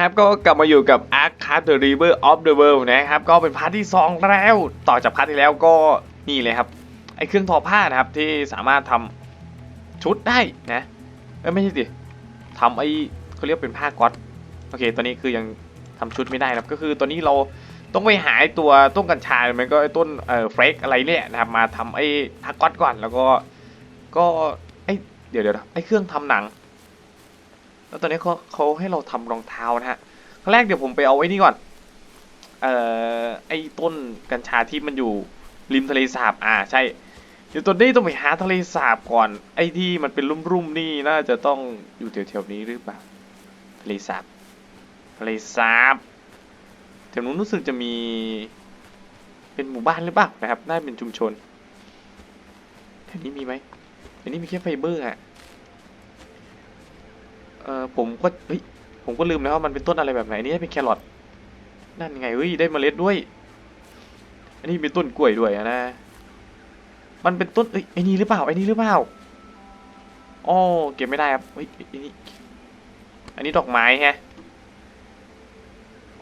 ครับก็กลับมาอยู่กับ Ark Card the River of the World นะครับก็เป็นพาร์ทที่ 2 แล้ว ต่อจากพาร์ทที่แล้วก็นี่เลยครับไอเครื่องทอผ้านะครับที่สามารถทำชุดได้นะเอ้ยไม่ใช่สิทำไอเขาเรียกเป็นผ้าก๊อตโอเค ตอนนี้คือยังทำชุดไม่ได้นะครับก็คือตอนนี้เราต้องไปหาตัวต้นกัญชาหรือมันก็ต้นเอ่อเฟรกอะไรเนี่ยนะครับมาทำไอ้ผ้าก๊อตก่อนแล้วก็ก็ไอเดี๋ยวเดี๋ยวไอเครื่องทำหนัง แล้วตอนนี้เขาเขาให้เราทำรองเท้านะฮะขั้นแรกเดี๋ยวผมไปเอาไว้นี่ก่อน เอ่อไอ้ต้นกัญชาที่มันอยู่ริมทะเลสาบ อ่าใช่ เดี๋ยวตอนนี้ต้องไปหาทะเลสาบก่อน ไอ้ที่มันเป็นลุ่มๆนี่น่าจะต้องอยู่แถวๆนี้หรือเปล่า ทะเลสาบ ทะเลสาบแถวนู้นรู้สึกจะมี เป็นหมู่บ้านหรือเปล่านะครับ น่าจะเป็นชุมชนแถวนี้มีไหมแถวนี้มีแค่ไฟเบอร์อะ เออผมก็เฮ้ยผมก็ลืมแล้วว่ามันเป็นต้นอะไรแบบไหนนี่เป็นแครอทนั่นไงเฮ้ยได้เมล็ดด้วย อันนี้เป็นต้นกล้วยด้วยนะ มันเป็นต้นเอ้ยไอ้นี่หรือเปล่าไอ้นี่หรือเปล่าอ๋อเก็บไม่ได้ครับเฮ้ยไอ้นี่อันนี้ดอกไม้แฮะ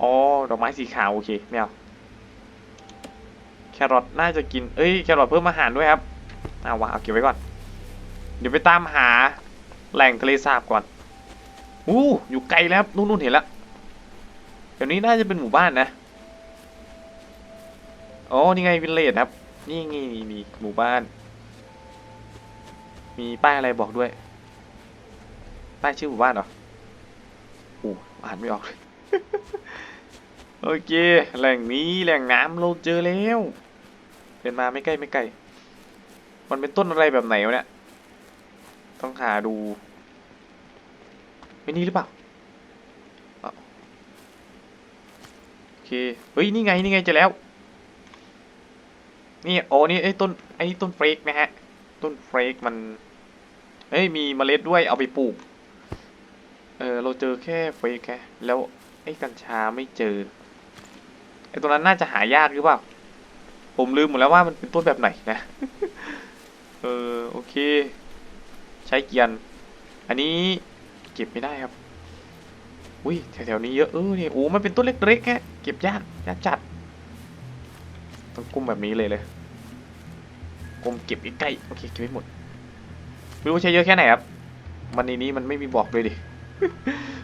อ๋อดอกไม้สีขาวโอเคไม่เอาแครอทน่าจะกินเอ้ยแครอทเพิ่มอาหารด้วยครับเอาวะเอาเก็บไว้ก่อน เดี๋ยวไปตามหาแหล่งทะเลสาบก่อน อู้อยู่ไกลแล้วนู่นเห็นแล้วเดี๋ยวนี้น่าจะเป็นหมู่บ้านนะอ๋อนี่ไงวิลเลจครับ นี่งนี่นี่หมู่บ้าน มีป้ายอะไรบอกด้วย ป้ายชื่อหมู่บ้านเหรอโอ้อ่านไม่ออกเลยโอเค แหล่งนี้แหล่งน้ำเราเจอแล้วเป็นมาไม่ใกล้ไม่ไกล มันเป็นต้นอะไรแบบไหนวะเนี่ย ต้องหาดู ไม่นี่หรือเปล่าโอเค เฮ้ย นี่ไง นี่ไงจอแล้ว นี่ โอ้นี่ไอ้ต้น ไอ้ต้นเฟรกนะฮะ ต้นเฟรกมัน เฮ้ย มีเมล็ดด้วย เอาไปปลูก เออ เราเจอแค่เฟรกแค่แล้ว ไอ้กัญชาไม่เจอ ไอ้ตัวนั้นน่าจะหายากหรือเปล่า ผมลืมหมดแล้วว่ามันเป็นต้นแบบไหนนะ เออ โอเค ใช้เกียร์อันนี้ เก็บไม่ได้ครับ อุ้ยแถวๆนี้เยอะเออเนี่ยโอ้มันเป็นต้นเล็กๆแค่เก็บยากยากจัด ต้องกุมแบบนี้เลยเลยกุมเก็บใกล้ๆโอเคเก็บไม่หมดไม่รู้ใช้เยอะแค่ไหนครับ มันในนี้มันไม่มีบอกเลยดิ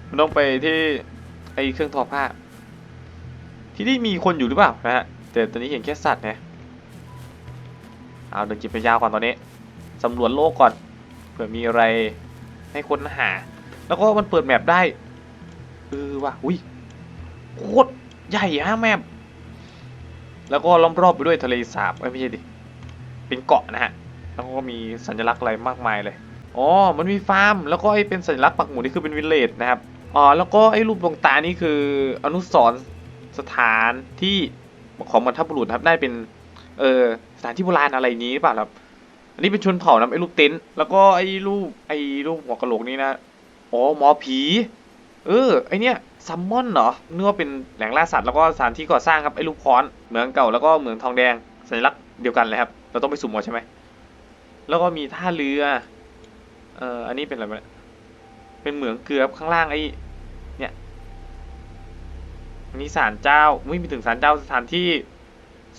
มันต้องไปที่ไอเครื่องทอผ้า ที่นี่มีคนอยู่หรือเปล่านะฮะแต่ตอนนี้เห็นแค่สัตว์นะเอาเดินจิบไปยาวก่อนตอนนี้สำรวจโลกก่อนเผื่อมีอะไรให้ค้นหา แล้วก็มันเปิดแมปได้เออว่ะอุ้ยโคตรใหญ่ฮะแมปแล้วก็ล้อมรอบไปด้วยทะเลสาบไม่ใช่ดิเป็นเกาะนะฮะแล้วก็มีสัญลักษณ์อะไรมากมายเลยอ๋อมันมีฟาร์ม แล้วก็ไอ้เป็นสัญลักษณ์ปักหมุดนี่คือเป็นวิลเลจนะครับอ๋อแล้วก็ไอ้รูปดวงตานี่คืออนุสรสถานที่ของบรรพบุรุษครับได้เป็นเออสถานที่โบราณอะไรนี้หรือเปล่าครับอันนี้เป็นชนเผ่านะไอ้รูปเต็นท์แล้วก็ไอ้รูปไอ้รูปหัวกะโหลกนี่นะ อ๋อหมอผี เออไอเนี้ยซัมมอนเหรอนึกว่าเป็นแหล่งล่าสัตว์แล้วก็สถานที่ก่อสร้างครับไอ้ลูกค้อนเหมืองเก่าแล้วก็เหมืองทองแดงสัญลักษณ์เดียวกันเลยครับ เราต้องไปสุ่มเอาใช่ไหมแล้วก็มีท่าเรือเอ่ออันนี้เป็นอะไรเป็นเหมืองเกลือข้างล่างไอ้เนี่ยอันนี้ศาลเจ้าไม่มีถึงศาลเจ้าสถานที่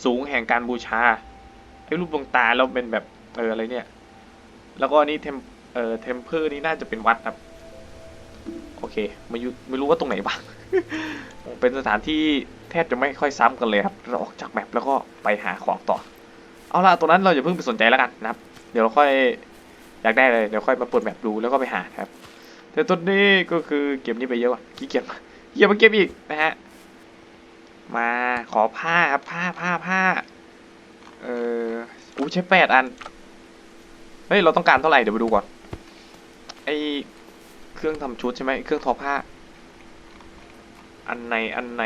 สูงแห่งการบูชาไอ้รูปดวงตาเราเป็นแบบเอออะไรเนี่ย แล้วก็อันนี้เทมเอ่อเทมเพอร์นี่น่าจะเป็นวัดครับ โอเคไม่รู้ไม่รู้ว่าตรงไหนบ้าง เป็นสถานที่แทบจะไม่ค่อยซ้ำกันเลยครับ เราออกจากแมปแล้วก็ไปหาของต่อ เอาล่ะตรงนั้นเราอย่าเพิ่งไปสนใจแล้วกันนะครับ เดี๋ยวเราค่อยอยากได้เลยเดี๋ยวค่อยมาเปิดแมปดูแล้วก็ไปหาครับ แต่ต้นนี้ก็คือเก็บนี้ไปเยอะว่ะขี้เกียจขี้เกียจมาเก็บอีกนะฮะ มาขอผ้าครับผ้าผ้าผ้า เอออู้ใช้แปดอัน เฮ้ยเราต้องการเท่าไหร่เดี๋ยวไปดูก่อน ไอ เครื่องทำชุดใช่ไหมเครื่องทอผ้า อันไหนอันไหน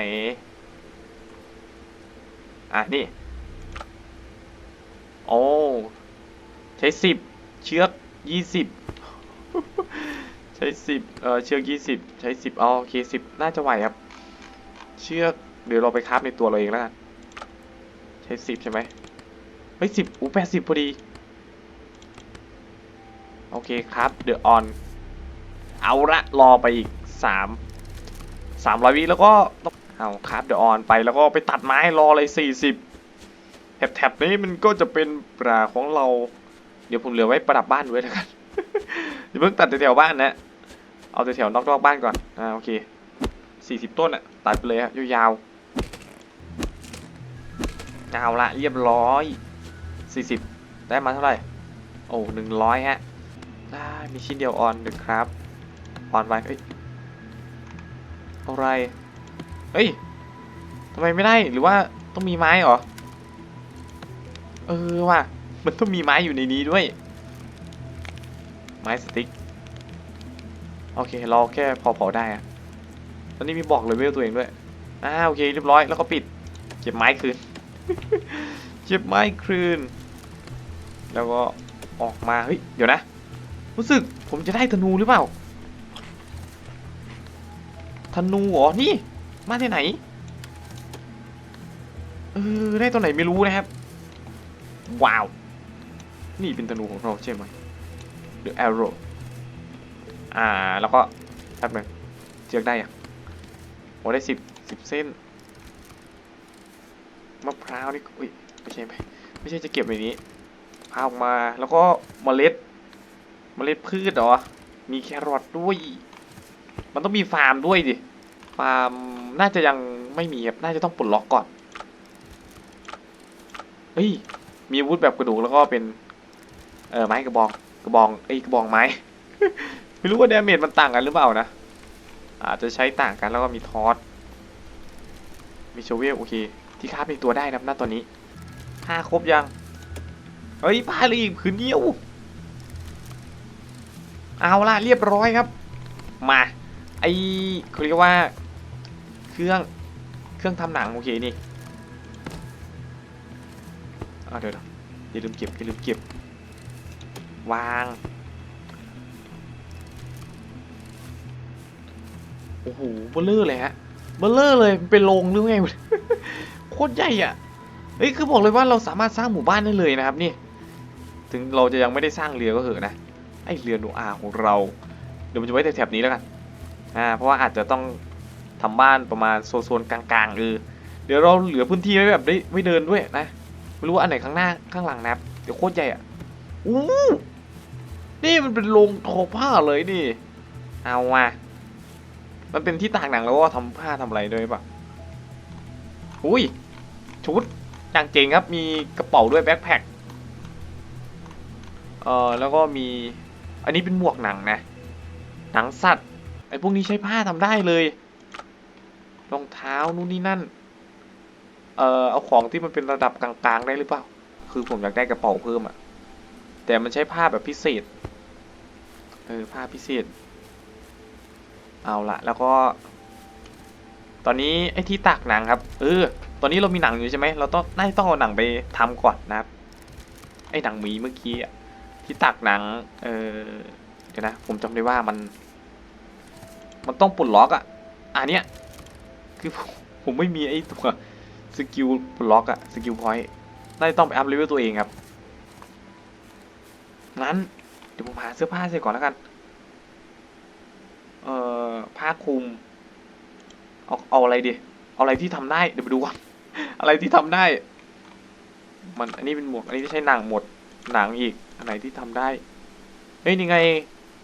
อะ นี่ โอ้ใช้สิบเชือกยี่สิบใช้สิบเออเชือกยี่สิบใช้สิบอ๋อโอเคสิบน่าจะไหวครับ เชือกเดี๋ยวเราไปคราฟในตัวเราเองแล้วกันใช้สิบใช่ไหมเฮ้ยสิบอู้แปดสิบพอดี โอเคครับเดอะออน เอาละรอไปอีกสามสามร้อยวิแล้วก็เอาคร์ดเดออนไปแล้วก็ไปตัดไม้รอเลยสี่สิบแถบๆนี้มันก็จะเป็นปลาของเรา เดี๋ยวผมเหลือไว้ประดับบ้านไว้แล้วกันอย่าเพิ่งตัดแถวๆบ้านนะ เอาแถวๆนอกๆบ้านก่อนอ่าโอเคสี่สิบต้นอะตัดไปเลยครับยาวๆเอาละเรียบร้อยสี่สิบได้มาเท่าไหร่ โอ้หนึ่งร้อยฮะได้มีชิ้นเดียวออนหนึ่งครับ ออนไว้เอ้ยอะไรเฮ้ยทำไมไม่ได้หรือว่าต้องมีไม้เหรอ เออว่ะ มันต้องมีไม้อยู่ในนี้ด้วย ไม้สติ๊ก โอเค เราแค่พอเผาได้อะตอนนี้มีบอกเลเวลตัวเองด้วย อ่าโอเคเรียบร้อยแล้วก็ปิด เก็บไม้คืน เก็บไม้คืน แล้วก็ออกมา เฮ้ย เดี๋ยวนะ รู้สึกผมจะได้ธนูหรือเปล่า ธนูเหรอ นี่ มาที่ไหน เออ ได้ตัวไหนไม่รู้นะครับ ว้าว นี่เป็นธนูของเราใช่ไหม The arrow อ่า แล้วก็แป๊บนึงเชือกได้อะโอ้ได้สิบสิบเส้น มะพร้าวนี่ อุ้ย ไม่ใช่ไหมไม่ใช่จะเก็บในนี้พาออกมา แล้วก็เมล็ด เมล็ดพืชเหรอ มีแครอทด้วย มันต้องมีฟาร์มด้วยดิ ฟาร์มน่าจะยังไม่มีครับน่าจะต้องปลดล็อกก่อน เฮ้ย มีอาวุธแบบกระดูกแล้วก็เป็น เออไม้กระบอง กระบองไอ้ยกระบองไม้ ไม่รู้ว่าเดาเมจมันต่างกันหรือเปล่านะ อาจจะใช้ต่างกันแล้วก็มีทอสมีโชเวลโอเค ที่คาบในตัวได้นะครับณตอนนี้ผ้าครบยัง เฮ้ยผ้าเลยอีกผืนเดียว เอาล่ะเรียบร้อยครับ มา อเขาเรียกว่า เครื่องเครื่องทำหนังโอเคนี่เอาเดี๋ยวอย่าลืมเก็บอย่าลืมเก็บ วางโอ้โหเบลเลอร์เลยฮะเบลเลอร์เลยเป็นโรงหรือไงโคตรใหญ่อะเฮ้ยคือบอกเลยว่าเราสามารถสร้างหมู่บ้านได้เลยนะครับนี่ ถึงเราจะยังไม่ได้สร้างเรือก็เถอะนะไอเรือโนอาของเรา เดี๋ยวมันจะไว้แถบนี้แล้วกัน อ่าเพราะว่าอาจจะต้องทำบ้านประมาณโซนๆกลางๆเออเดี๋ยวเราเหลือพื้นที่ไว้แบบได้ไว้เดินด้วยนะไม่รู้ว่าอันไหนข้างหน้าข้างหลังนะครับเดี๋ยวโคตรใหญ่อะอู้นี่มันเป็นโรงทอผ้าเลยนี่ เอาว่ะมันเป็นที่ตากหนังแล้วก็ทำผ้าทำอะไรด้วยปะอุ้ยชุดอย่างเจ๋งครับมีกระเป๋าด้วยแบ็คแพ็คเอ่อแล้วก็มีอันนี้เป็นหมวกหนังนะหนังสัตว์ ไอ้พวกนี้ใช้ผ้าทำได้เลยรองเท้านู่นนี่นั่น เอ่อเอาของที่มันเป็นระดับกลางๆได้หรือเปล่า คือผมอยากได้กระเป๋าเพิ่มอะแต่มันใช้ผ้าแบบพิเศษ เออผ้าพิเศษ เอาละแล้วก็ ตอนนี้ไอ้ที่ตากหนังครับ เออ ตอนนี้เรามีหนังอยู่ใช่ไหม เราต้องน่าต้องเอาหนังไปทำก่อนนะครับ ไอ้หนังหมีเมื่อกี้อะที่ตากหนัง เออเดี๋ยวนะ ผมจำได้ว่ามัน มันต้องปลดล็อกอะอันเนี้ยคือผมไม่มีไอ้ตัวสกิลปลดล็อกอะสกิลพอยต์น่าจะต้องไปอัพเลเวลตัวเองครับงั้นเดี๋ยวผมหาเสื้อผ้าเสร็จก่อนแล้วกัน เอ่อผ้าคลุม เอาเอาอะไรดี เอาอะไรที่ทำได้ เดี๋ยวไปดูก่อน อะไรที่ทำได้ มันอันนี้เป็นหมวก อันนี้ไม่ใช่หนังหมด หนังอีก อันไหนที่ทำได้ เฮ้ย นี่ไง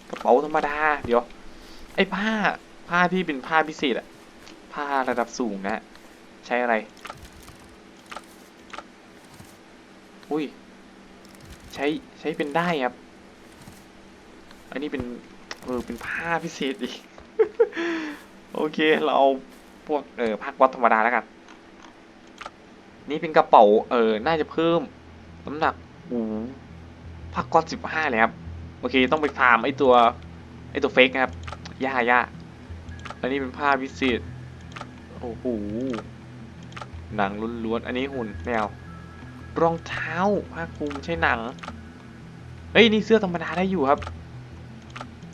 กระเป๋าธรรมดา เดี๋ยว ไอ้ผ้า ผ้าที่เป็นผ้าพิเศษอะผ้าระดับสูงนะ ใช้อะไร อุ้ย ใช้ใช้เป็นได้ครับ อันนี้เป็นเออเป็นผ้าพิเศษอีก โอเค เราเอาพวกเออผ้าก๊อตธรรมดาแล้วกัน นี่เป็นกระเป๋าเออน่าจะเพิ่มน้ำหนักโอ้ผ้าก๊อตสิบห้าเลยครับ โอเค ต้องไปฟาร์มไอตัวไอตัวเฟกนะครับ ย่าย่าอันนี้เป็นผ้าพิเศษโอ้โห หนังล้วนๆ อันนี้หุ่นแมวรองเท้าผ้าคลุมใช่หนัง เฮ้ย นี่เสื้อธรรมดาได้อยู่ครับ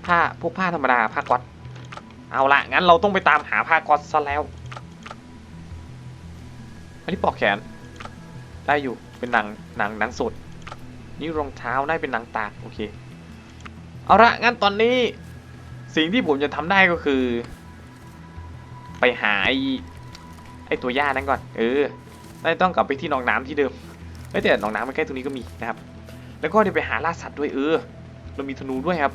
ผ้าพวกผ้าธรรมดาผ้าก๊อตเอาละงั้นเราต้องไปตามหาผ้าก๊อตซะแล้ว อันนี้ปลอกแขน ได้อยู่ เป็นหนังหนังหนังสด นี่รองเท้าได้เป็นหนังตากโอเค เอาละงั้นตอนนี้ สิ่งที่ผมจะทำได้ก็คือ ไปหาไอ้ไอ้ตัวย่านั้นก่อน เออน่ต้องกลับไปที่หนองน้ำที่เดิมเอ้แต่หนองน้ำมันใกล้ตรงนี้ก็มีนะครับ แล้วก็เดี๋ยวไปหาล่าสัตว์ด้วยเออ เรามีธนูด้วยครับ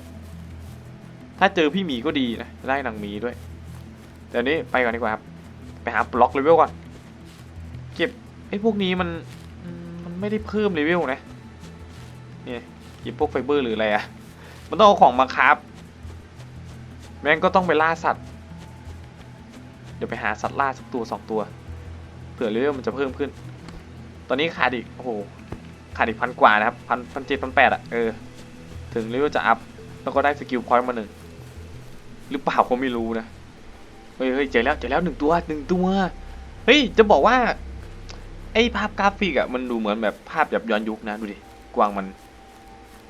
ถ้าเจอพี่หมีก็ดีนะได้หนังหมีด้วยเดี๋ยวนี้ไปก่อนดีกว่าครับไปหาบล็อกเลเวลก่อน เก็บไอ้พวกนี้มันมันไม่ได้เพิ่มเลเวลนะเนี่ยเก็บพวกไฟเบอร์หรืออะไรอะมันต้องเอาของมาครับ แม่งก็ต้องไปล่าสัตว์ เดี๋ยวไปหาสัตว์ล่าสักตัวสองตัว เผื่อเลเวลมันจะเพิ่มขึ้น ตอนนี้ขาดอีก โอ้โห ขาดอีกพันกว่านะครับพันพันเจ็ดพันแปดอะเออ ถึงเลเวลจะอัพ แล้วก็ได้สกิลพอยต์มาหนึ่ง หรือเปล่าก็ไม่รู้นะ เฮ้ยเฮ้ยเจอแล้วเจอแล้วหนึ่งตัวหนึ่งตัว เฮ้ย จะบอกว่า ไอ้ภาพกราฟิกอะมันดูเหมือนแบบภาพแบบย้อนยุคนะ ดูดิ กวางมัน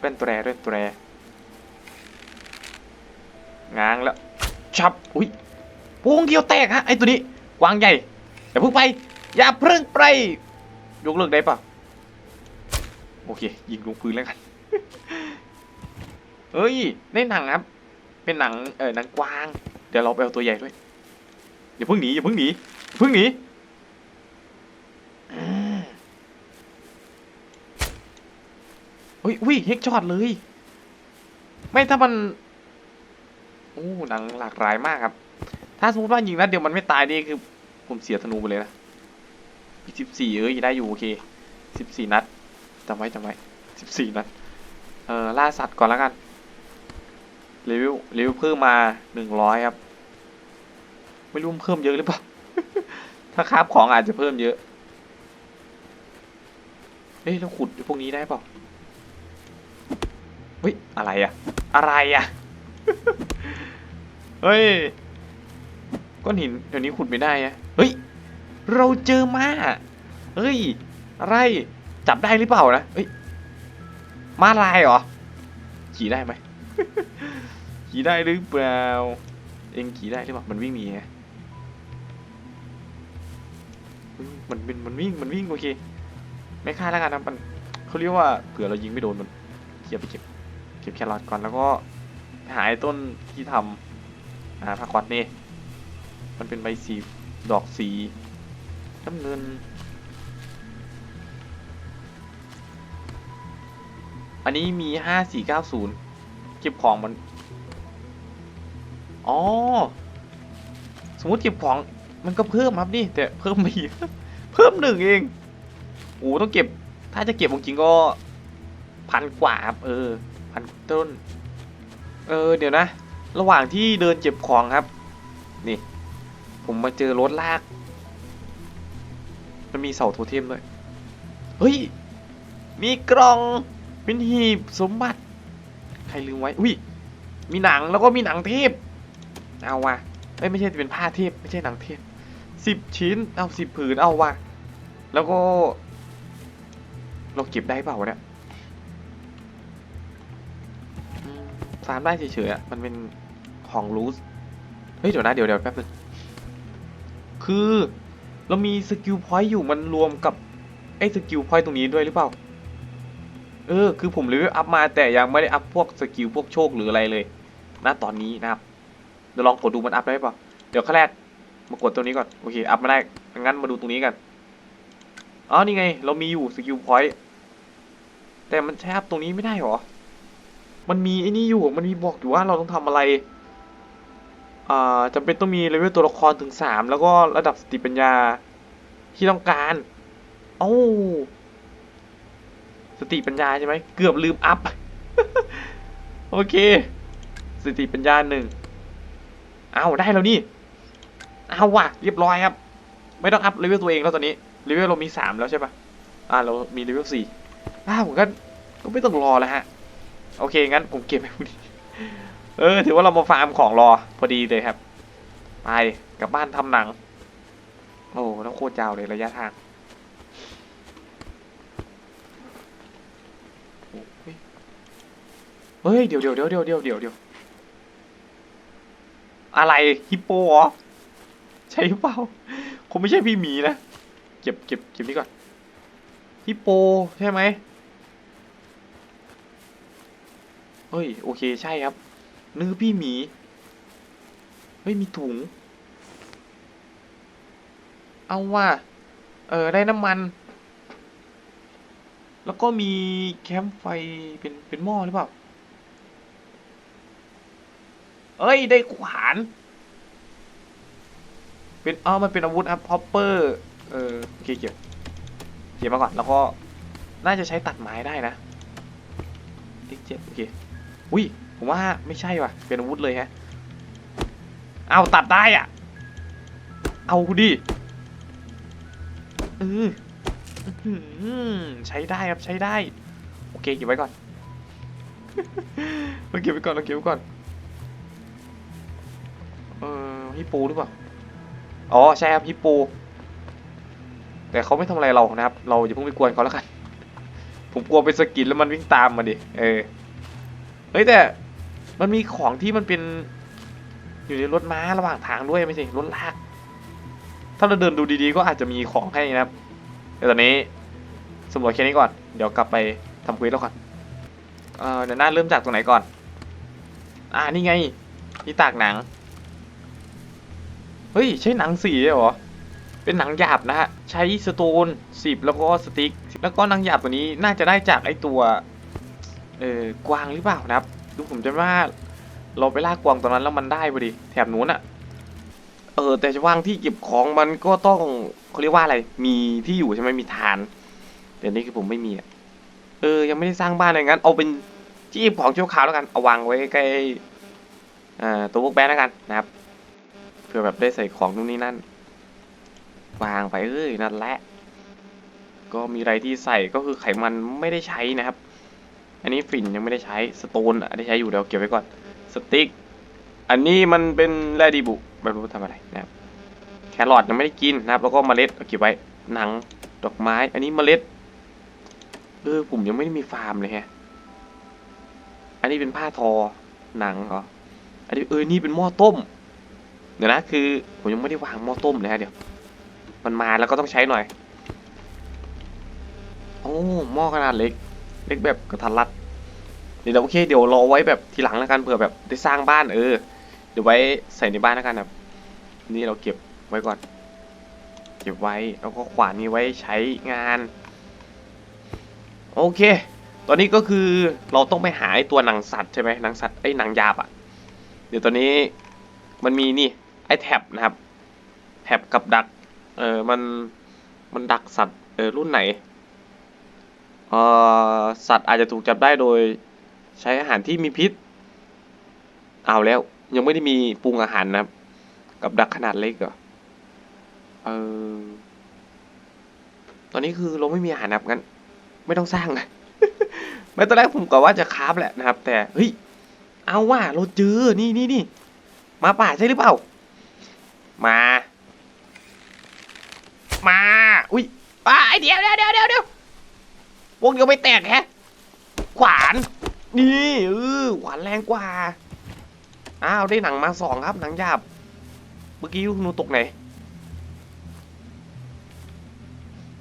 เล่นแตรเล่นแตร ง้างแล้วชับอุ้ยพวงเดียวแตกฮะไอ้ตัวนี้กวางใหญ่อย่าพิ่งไป อย่าเพิ่งไปยกเลิกได้ปะโอเค ยิงลงพื้นแล้วกันเฮ้ยในหนังครับ เป็นหนังเออหนังกวาง เดี๋ยวเราไปเอาตัวใหญ่ด้วยอย่าเพิ่งหนีอย่าเพิ่งหนีเพิ่งหนีอุ้ยอุ้ยเฮกช็อตเลย ไม่ถ้ามัน โอ้หนังหลากหลายมากครับ ถ้าสมมติว่ายิงนัดเดียวมันไม่ตายนี่คือ ผมเสียธนูไปเลยนะสิบสี่เอ้ยได้อยู่โอเคสิบสี่นัดจำไว้จำไว้สิบสี่นัด เออล่าสัตว์ก่อนแล้วกันเลเวลเลเวลเพิ่มมาหนึ่งร้อยครับ ไม่รู้มันเพิ่มเยอะหรือเปล่า ถ้าคาบของอาจจะเพิ่มเยอะเอ้ยแล้วขุดพวกนี้ได้เปล่าเฮ้ยอะไรอะอะไรอะ เฮ้ย ก้อนหินเดี๋ยวนี้ขุดไม่ได้อะเฮ้ย เราเจอมาเฮ้ย อะไร จับได้หรือเปล่านะเฮ้ย มาลายเหรอ ขี่ได้ไหม ขี่ได้หรือเปล่า เองขี่ได้หรือเปล่า มันวิ่งหนีไงมันเป็นมันวิ่ง มันวิ่งโอเค ไม่ฆ่าแล้วกันนะมันเขาเรียกว่าเผื่อเรายิงไม่โดนมันเก็บไปเก็บ เก็บแครอทก่อนแล้วก็หาไอ้ต้นที่ทำ อ่าผักควัดนี่มันเป็นใบสีดอกสีน้ำเงินอันนี้มีห้าสี่เก้าศูนย์เก็บของมันอ๋อสมมติเก็บของมันก็เพิ่มครับนี่แต่เพิ่มไม่เพิ่มหนึ่งเองโอ้ต้องเก็บ ถ้าจะเก็บจริงก็พันกว่าครับเออพันต้น เออเดี๋ยวนะ ระหว่างที่เดินเก็บของครับ นี่ ผมมาเจอรถลาก มันมีเสาโทเทมด้วย เฮ้ย มีกล่องเป็นหีบสมบัติ ใครลืมไว้ อุ้ย มีหนังแล้วก็มีหนังเทพ เอาว่ะเอ้ยไม่ใช่เป็นผ้าเทพ ไม่ใช่หนังเทพสิบชิ้น เอาสิบผืน เอาว่ะ แล้วก็ เราเก็บได้เปล่าเนี่ยอืมฟาร์มได้เฉยๆอะ มันเป็น ของรูสเฮ้ยเดี๋ยวนะเดี๋ยวเดี๋ยวแป๊บนึงคือเรามีสกิลพอยต์อยู่มันรวมกับไอ้สกิลพอยต์ตรงนี้ด้วยหรือเปล่า เออ คือผมเลเวลอัพมาแต่ยังไม่ได้อัพพวกสกิลพวกโชคหรืออะไรเลยนะตอนนี้นะครับ เดี๋ยวลองกดดูมันอัพได้เปล่า เดี๋ยวขั้นแรกมากดตัวนี้ก่อน โอเค อัพมาได้ งั้นมาดูตรงนี้กัน อ๋อ นี่ไง เรามีอยู่สกิลพอยต์ แต่มันใช้อัพตรงนี้ไม่ได้หรอ มันมีไอ้นี่อยู่ มันมีบอกอยู่ว่าเราต้องทำอะไร จำเป็นต้องมีเลเวลตัวละครถึงสามแล้วก็ระดับสติปัญญาที่ต้องการโอ้สติปัญญาใช่ไหมเกือบลืมอัพ โอเค สติปัญญาหนึ่งเอาได้แล้วนี่ เอาว่ะ เรียบร้อยครับ ไม่ต้องอัพเลเวลตัวเองแล้วตอนนี้เลเวลเรามีสามแล้วใช่ปะอ่าเรามีเลเวลสี่อ้าวผมก็ก็ไม่ต้องรอแล้วฮะ โอเค งั้นผมเก็บไว้พรุ่งนี้ เออ ถือว่าเรามาฟาร์มของรอพอดีเลยครับ ไปกลับบ้านทำหนัง โอ้แล้วโคตรยาวเลยระยะทางเฮ้ยเฮ้ย เดี๋ยวเดี๋ยวเดี๋ยวเดี๋ยวเดี๋ยวเดี๋ยวเดี๋ยวอะไรฮิปโปเหรอใช่หรือเปล่าคงไม่ใช่พี่หมีนะ เก็บเก็บเก็บนี่ก่อนฮิปโปใช่ไหมเฮ้ย โอเคใช่ครับ นื้อพี่หมี เฮ้ย มีถุง เอาว่า เออ ได้น้ำมัน แล้วก็มีแคมป์ไฟเป็น เป็นหม้อหรือเปล่า เอ้ย ได้ขวาน เป็นอ๋อมันเป็นอาวุธครับพอปเปอร์ เออโอเคเก็บ เก็บมาก่อน แล้วก็ น่าจะใช้ตัดไม้ได้นะเลขเจ็ดโอเค อุ้ย ผมว่าไม่ใช่ว่ะ เป็นอาวุธเลยฮะ เอาตัดได้อะ เอาดิเอออื้อใช้ได้ครับใช้ได้ โอเคเก็บไว้ก่อนเราเก็บไว้ก่อนเราเก็บไว้ก่อน เออฮิปโปหรือเปล่า อ๋อใช่ครับฮิปโปแต่เขาไม่ทำอะไรเรานะครับ เราอย่าเพิ่งไปกวนเขาแล้วกัน ผมกลัวไปสกิดแล้วมันวิ่งตามมาดิ เออ เฮ้ยแต่ มันมีของที่มันเป็น อยู่ในรถม้าระหว่างทางด้วยไม่ใช่รถลาก ถ้าเราเดินดูดีๆ ก็อาจจะมีของให้นะครับแต่ตอนนี้สำรวจแค่นี้ก่อน เดี๋ยวกลับไปทำคุยแล้วก่อนเออเดี๋ยวหน้าเริ่มจากตรงไหนก่อน อ่านี่ไงนี่ตากหนัง เฮ้ย ใช้หนังสีเหรอ เป็นหนังหยาบนะฮะ ใช้สโตนสิบแล้วก็สติ๊ก แล้วก็หนังหยาบตัวนี้น่าจะได้จากไอตัว เออกวางหรือเปล่านะครับ ดูผมจำว่า เราไปลากวางตอนนั้นแล้วมันได้พอดี แถบนู้นอะเออ แต่จะวางที่เก็บของมันก็ต้องเขาเรียกว่าอะไร มีที่อยู่ใช่ไหมมีฐาน แต่นี่คือผมไม่มีอะเออ ยังไม่ได้สร้างบ้านอะไรงั้น เอาเป็นที่เก็บของชั่วคราวแล้วกัน เอาวางไว้ใกล้อ่าตัวพวกแบนแล้วกันนะครับ เพื่อแบบได้ใส่ของนู่นนี่นั่น วางไปเอ้ยนั่นแหละ ก็มีอะไรที่ใส่ก็คือไขมันไม่ได้ใช้นะครับ อันนี้ฝิ่นยังไม่ได้ใช้สโตนอะได้ใช้อยู่เดี๋ยวเก็บไว้ก่อนสติ๊กอันนี้มันเป็นแร่ดีบุไม่รู้ทำอะไรนะครับแครอทยังไม่ได้กินนะครับ แล้วก็เมล็ดเอาเก็บไว้หนังดอกไม้ อันนี้เมล็ดเออผมยังไม่ได้มีฟาร์มเลยฮะอันนี้เป็นผ้าทอหนังเหรออันนี้เออนี่เป็นหม้อต้มเดี๋ยวนะคือผมยังไม่ได้วางหม้อต้มเลยฮะเดี๋ยวมันมาแล้วก็ต้องใช้หน่อยโอ้หม้อขนาดเล็ก เล็กแบบกระทันรัด เดี๋ยวโอเค เดี๋ยวรอไว้แบบทีหลังแล้วกันเผื่อแบบได้สร้างบ้านเออ เดี๋ยวไว้ใส่ในบ้านแล้วกันครับ นี่เราเก็บไว้ก่อน เก็บไว้แล้วก็ขวานนี้ไว้ใช้งาน โอเค ตอนนี้ก็คือเราต้องไปหาไอตัวหนังสัตว์ใช่ไหมหนังสัตว์ไอหนังยาบอะ่ะ เดี๋ยวตอนนี้มันมีนี่ไอแท็บนะครับ แท็บกับดัก เออมันมันดักสัตว์เออรุ่นไหน สัตว์อาจจะถูกจับได้โดยใช้อาหารที่มีพิษ เอาแล้วยังไม่ได้มีปรุงอาหารนะครับ กับดักขนาดเล็กเหรอเออตอนนี้คือเราไม่มีอาหารนะครับงั้น ไม่ต้องสร้างนะไม่ตอนแรกผมก็ว่าจะคราฟแหละนะครับ แต่เฮ้ยเอาว่าเราเจอนี่นี่นี่มาป่าใช่หรือเปล่า มา มา อุ้ยอ้ายเดี๋ยวเดี๋ยวเดี๋ยวเดี๋ยว เดียววงยังไม่แตกแฮะ ขวาน นี่เออขวานแรงกว่า อ้าวได้หนังมาสองครับหนังหยาบ เมื่อกี้หนูตกไหน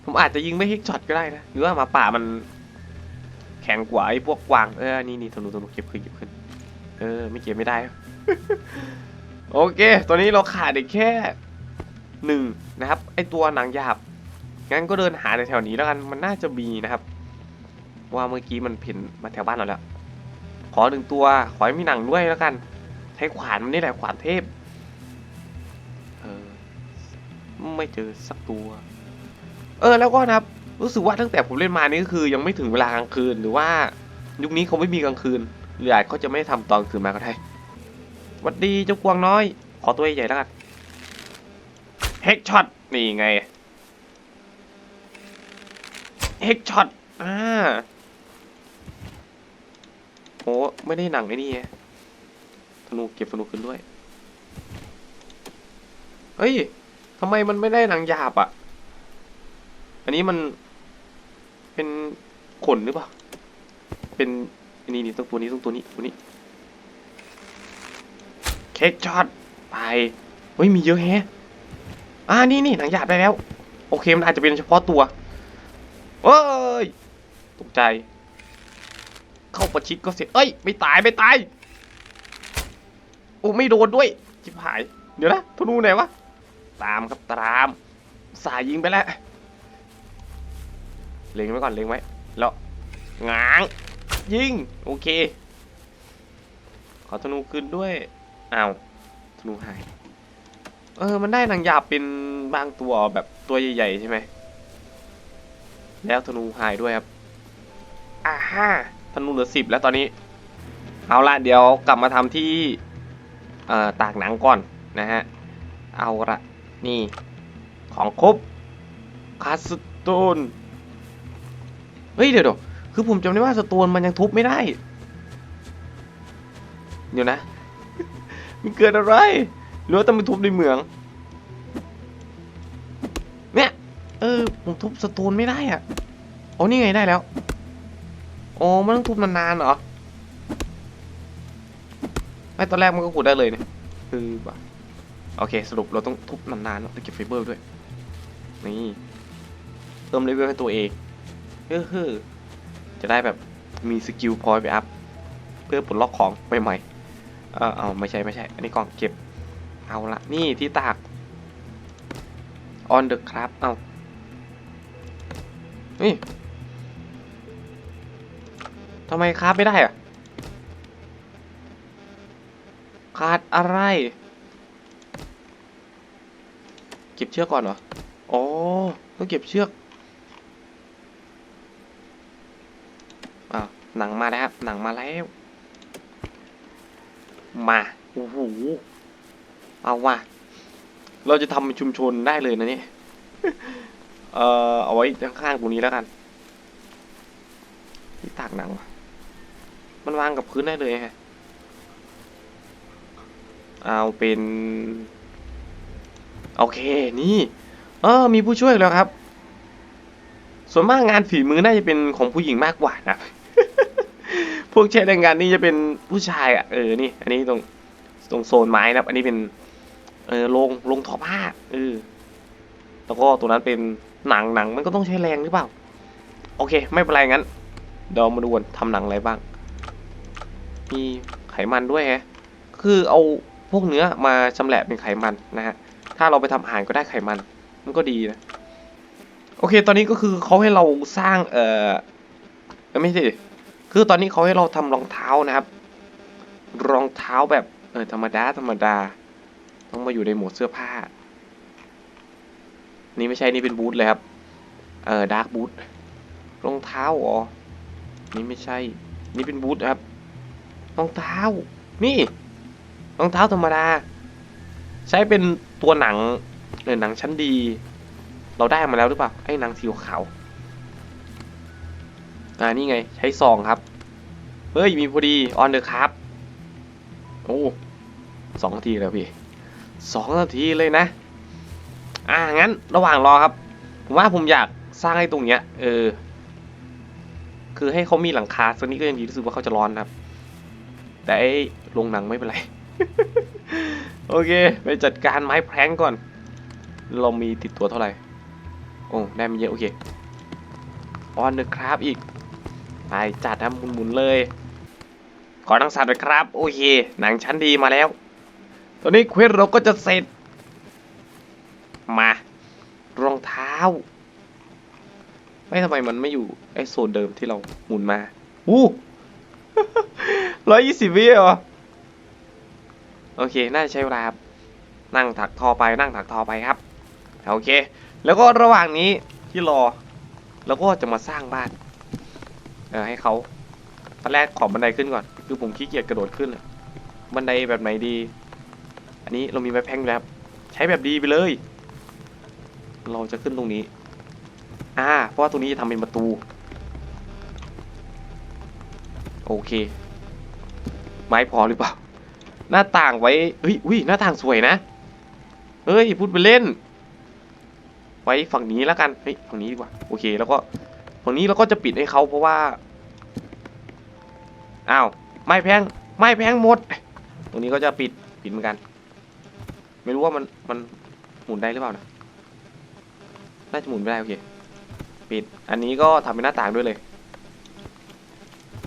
ผมอาจจะยิงไม่ฮิกช็อตก็ได้นะ หรือว่ามาป่ามันแข็งกว่าไอ้พวกกวาง เออ นี่นี่ธนูธนูเก็บขึ้นเก็บขึ้น เออ ไม่เก็บไม่ได้ โอเค ตอนนี้เราขาดอีกแค่หนึ่งนะครับ ไอตัวหนังหยาบ งั้นก็เดินหาแถวนี้แล้วกัน มันน่าจะมีนะครับ ว่าเมื่อกี้มันเพ่นมาแถวบ้านเราแล้ว ขอหนึ่งตัว ขอให้มีหนังด้วยแล้วกัน ใช้ขวานมันนี่แหละขวานเทพ เออ ไม่เจอสักตัว เออ แล้วก็นะครับ รู้สึกว่าตั้งแต่ผมเล่นมานี่ก็คือ ยังไม่ถึงเวลากลางคืนหรือว่า ยุคนี้เขาไม่มีกลางคืนหรืออาจเขาจะไม่ทำตอนกลางคืนมาก็ได้วัดดีเจ้ากวางน้อย ขอตัวใหญ่ๆแล้วกันเฮกช็อตนี่ไงเฮกช็อตอ่า โอ้ไม่ได้หนังไอ้นี่ไงธนูเก็บธนูขึ้นด้วย เฮ้ยทำไมมันไม่ได้หนังหยาบอะ อันนี้มันเป็นขนหรือเปล่า เป็นอันนี้นี่ต้องตัวนี้ต้องตัวนี้ตัวนี้ เค้กช็อตไป เฮ้ยมีเยอะแฮะอ่านี่นี่หนังหยาบได้แล้ว โอเคมันอาจจะเป็นเฉพาะตัวเอ้ยตกใจ เข้าประชิดก็เสร็จเอ้ย ไม่ตายไม่ตาย โอ้ไม่โดนด้วยจิบหาย เดี๋ยวนะธนูไหนวะ ตามครับตาม สายยิงไปแล้ว เล็งไว้ก่อนเล็งไว้ แล้วง้าง ยิง โอเค ขอธนูคืนด้วยอ้าวธนูหาย เออ มันได้หนังหยาบเป็นบางตัวแบบตัวใหญ่ๆใช่ไหม แล้วธนูหายด้วยครับอ่าฮ่า ธนูเหลือสิบแล้วตอนนี้ เอาละเดี๋ยวกลับมาทำที่เอ่อตากหนังก่อนนะฮะ เอาละนี่ของครบคาสโตนเฮ้ยเดี๋ยวดี๋ยวคือผมจำได้ว่าสโตนมันยังทุบไม่ได้ เดี๋ยวนะ มันเกิดอะไรหรือว่าต้องไปทุบในเมือง เนี่ย เออ ผมทุบสโตนไม่ได้อะโอ้นี่ไงได้แล้ว อ๋อมันต้องทุบนานๆเหรอ ไม่ตอนแรกมันก็ขุดได้เลยเนี่ยคือแบบโอเค สรุปเราต้องทุบนานๆเนอะต้องเก็บไฟเบอร์ด้วย นี่เพิ่มเลเวลให้ตัวเองเฮ้อจะได้แบบมีสกิลพอยต์ไปอัพ เพื่อปลดล็อกของใหม่ๆเออเอาไม่ใช่ไม่ใช่ อันนี้กล่องเก็บ เอาละนี่ที่ตาก on the craft เอานี่ ทำไมคราฟไม่ได้อะขาดอะไร เก็บเชือกก่อนเหรอ อ๋อต้องเก็บเชือกอ้าหนังมาแล้วครับหนังมาแล้ว มา โอ้โห เอาว่ะ เราจะทำชุมชนได้เลยนะเนี่ยเอ่อ เอาไว้ข้างๆตรงนี้แล้วกัน ที่ตากหนังวะ มันวางกับพื้นได้เลยฮะ เอาเป็น โอเค นี่ เออ มีผู้ช่วยแล้วครับ ส่วนมากงานฝีมือน่าจะเป็นของผู้หญิงมากกว่านะ พวกใช้แรงงานนี่จะเป็นผู้ชายอะ เออ นี่ อันนี้ตรง ตรงโซนไม้นะครับ อันนี้เป็น เออลงลงทอผ้า เออ แล้วก็ตัวนั้นเป็นหนังหนังมันก็ต้องใช้แรงหรือเปล่า โอเค ไม่เป็นไรงั้น เดี๋ยวมาดูกันทำหนังอะไรบ้าง มีไขมันด้วยฮะคือเอาพวกเนื้อมาชำแหละเป็นไขมันนะฮะถ้าเราไปทำอาหารก็ได้ไขมัน มันก็ดีนะโอเค ตอนนี้ก็คือเขาให้เราสร้างเอ่อไม่ใช่คือตอนนี้เขาให้เราทำรองเท้านะครับ รองเท้าแบบเออธรรมดาธรรมดา ต้องมาอยู่ในหมวดเสื้อผ้า นี่ไม่ใช่นี่เป็นบูทเลยครับ เออดาร์กบูทรองเท้าอ๋อนี่ไม่ใช่ นี่เป็นบูทครับ รองเท้า นี่รองเท้าธรรมดา ใช้เป็นตัวหนังเออหนังชั้นดี เราได้มาแล้วหรือเปล่าไอ้หนังสีขาวอ่านี่ไง ใช้ซองครับ เฮ้ย มีพอดีออนเดอะครับโอ้สองนาทีแล้วพี่สองนาทีเลยนะ อ่างั้นระหว่างรอครับ ผมว่าผมอยากสร้างให้ตรงเนี้ย เออ คือให้เขามีหลังคาสักนิดก็ยังดีรู้สึกว่าเขาจะร้อนครับ แต่ไอ้โรงหนังไม่เป็นไร โอเค ไปจัดการไม้แพร้งก่อน เรามีติดตัวเท่าไหร่ โอ้ ได้มาเยอะ โอเคออนเดอะครับอีก ไปจัดนะหมุนๆเลย ขอนังสัตว์เลยครับ โอเค หนังชั้นดีมาแล้ว ตอนนี้เควสเราก็จะเสร็จ มารองเท้า ไม่ทำไมมันไม่อยู่ไอ้โซนเดิมที่เราหมุนมา อู้ ร้อยยี่สิบวิเหรอ โอเค น่าจะใช้เวลาครับ นั่งถักทอไป นั่งถักทอไปครับ โอเค แล้วก็ระหว่างนี้ที่รอเราก็จะมาสร้างบ้าน เออให้เขาตอนแรกขอบันไดขึ้นก่อน คือผมขี้เกียจกระโดดขึ้น บันไดแบบไหนดี อันนี้เรามีไม้แพงอยู่แล้วครับใช้แบบดีไปเลย เราจะขึ้นตรงนี้ อ่า เพราะว่าตรงนี้จะทำเป็นประตู โอเค ไม้พอหรือเปล่า หน้าต่างไว้เฮ้ยอุ้ยหน้าต่างสวยนะเฮ้ยพูดไปเล่น ไว้ฝั่งนี้แล้วกันเฮ้ยฝั่งนี้ดีกว่าโอเคแล้วก็ฝั่งนี้เราก็จะปิดให้เขาเพราะว่าอ้าวไม้แพงไม้แพงหมด ตรงนี้ก็จะปิดปิดเหมือนกัน ไม่รู้ว่ามันมันหมุนได้หรือเปล่านะน่าจะหมุนไม่ได้โอเคปิดอันนี้ก็ทำเป็นหน้าต่างด้วยเลย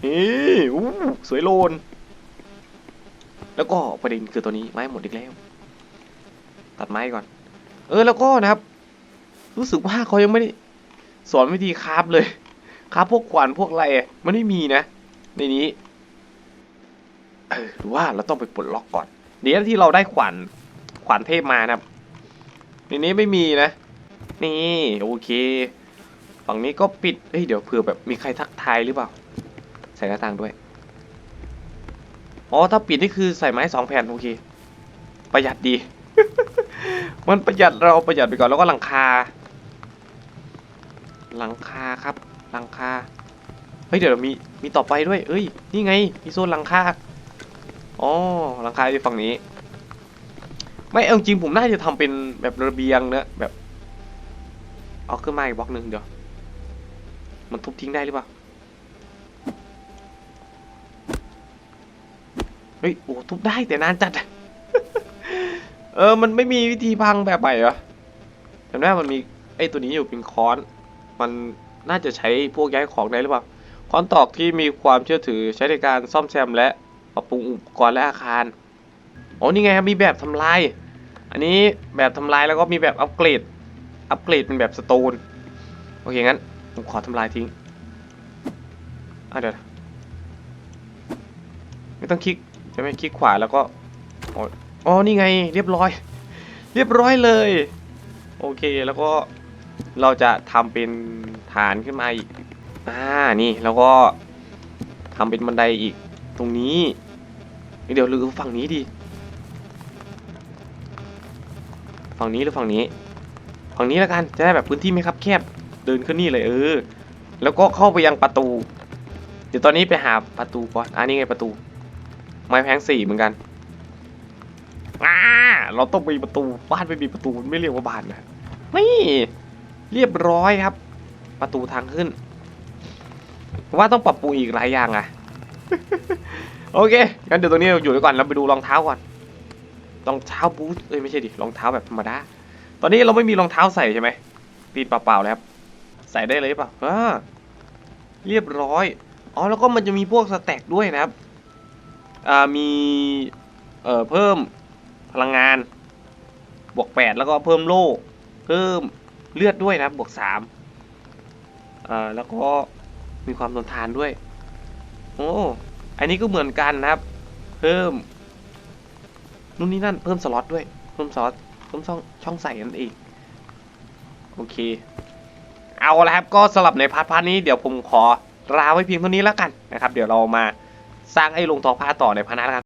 นี่สวยโลน แล้วก็ประเด็นคือตัวนี้ไม้หมดอีกแล้ว ตัดไม้ก่อน เออแล้วก็นะครับ รู้สึกว่าเขายังไม่ได้สอนวิธีคราฟเลยคราฟพวกขวานพวกอะไรมันไม่มีนะ ในนี้เออหรือว่าเราต้องไปปลดล็อกก่อน เดี๋ยวที่เราได้ขวานขวานเทพมานะครับ ในนี้ไม่มีนะ นี่โอเค ฝั่งนี้ก็ปิดเฮ้ยเดี๋ยวเผื่อแบบมีใครทักทายหรือเปล่า ใส่หน้าต่างด้วย อ๋อถ้าปิดนี่คือใส่ไม้สองแผ่นโอเค ประหยัดดี มันประหยัดเราประหยัดไปก่อนแล้วก็หลังคา หลังคาครับ หลังคาเฮ้ยเดี๋ยวมีมีต่อไปด้วย เอ้ยนี่ไงมีโซนหลังคาอ๋อหลังคาอยู่ฝั่งนี้ ไม่เอาจริงผมน่าจะทำเป็นแบบระเบียงเนะแบบเอาขึ้นมาอีกบล็อกหนึ่งเดี๋ยวมันทุบทิ้งได้หรือเปล่า ฮ้ยโอ้ทุบได้แต่นานจัด เออมันไม่มีวิธีพังแบบใหม่เหรอจำได้มันมีไอ้ตัวนี้อยู่เป็นค้อน มันน่าจะใช้พวกย้ายของได้หรือเปล่าค้อนตอกที่มีความเชื่อถือใช้ในการซ่อมแซมและปรับปรุงอุปกรณ์และอาคารอ๋อนี่ไงครับมีแบบทำลาย อันนี้แบบทำลายแล้วก็มีแบบอัปเกรด อัปเกรดเป็นแบบสโตน โอเคงั้นผมขอทำลายทิ้งอะเดี๋ยวไม่ต้องคลิก จะไม่คลิกขวาแล้วก็อ๋อนี่ไงเรียบร้อย เรียบร้อยเลย โอเคแล้วก็เราจะทำเป็นฐานขึ้นมาอีกอ่านี่แล้วก็ทำเป็นบันไดอีกตรงนี้ เดี๋ยวหรือฝั่งนี้ดี ฝั่งนี้หรือฝั่งนี้ ฝั่งนี้แล้วกันจะได้แบบพื้นที่ไม่คับแคบเดินขึ้นนี่เลยเออ แล้วก็เข้าไปยังประตู เดี๋ยวตอนนี้ไปหาประตูก่อนอ่านี่ไงประตู ไม้แพงสี่เหมือนกันอาเราต้องมีประตูบ้านไม่มีประตูไม่เรียกว่าบ้านนะนี่เรียบร้อยครับ ประตูทางขึ้นว่าต้องปรับปรุงอีกหลายอย่างอะโอเคงั้นเดี๋ยวตรงนี้เราอยู่ไว้ก่อนเราไปดูรองเท้าก่อนรองเท้าบูทเอ้ยไม่ใช่ดิรองเท้าแบบธรรมดาตอนนี้เราไม่มีรองเท้าใส่ใช่ไหมตีนเปล่าๆเลยครับใส่ได้เลยเปล่าอ่าเรียบร้อยอ๋อแล้วก็มันจะมีพวกสแต็กด้วยนะครับ อ่ามีเอ่อเพิ่มพลังงาน บวกแปดแล้วก็เพิ่มโล่เพิ่มเลือดด้วยนะบวกสามอ่าแล้วก็มีความทนทานด้วย โอ้อันนี้ก็เหมือนกันนะครับ เพิ่มนู่นนี่นั่นเพิ่มสล็อตด้วย เพิ่มสล็อตเพิ่มช่องช่องใส่นั่นเองโอเค เอาละครับก็สลับในพาร์ทพาร์ทนี้เดี๋ยวผมขอลาไว้เพียงเท่านี้แล้วกันนะครับ เดี๋ยวเรามา สร้างไอ้ลงทอผ้าต่อในพาร์ทหน้าแล้วกัน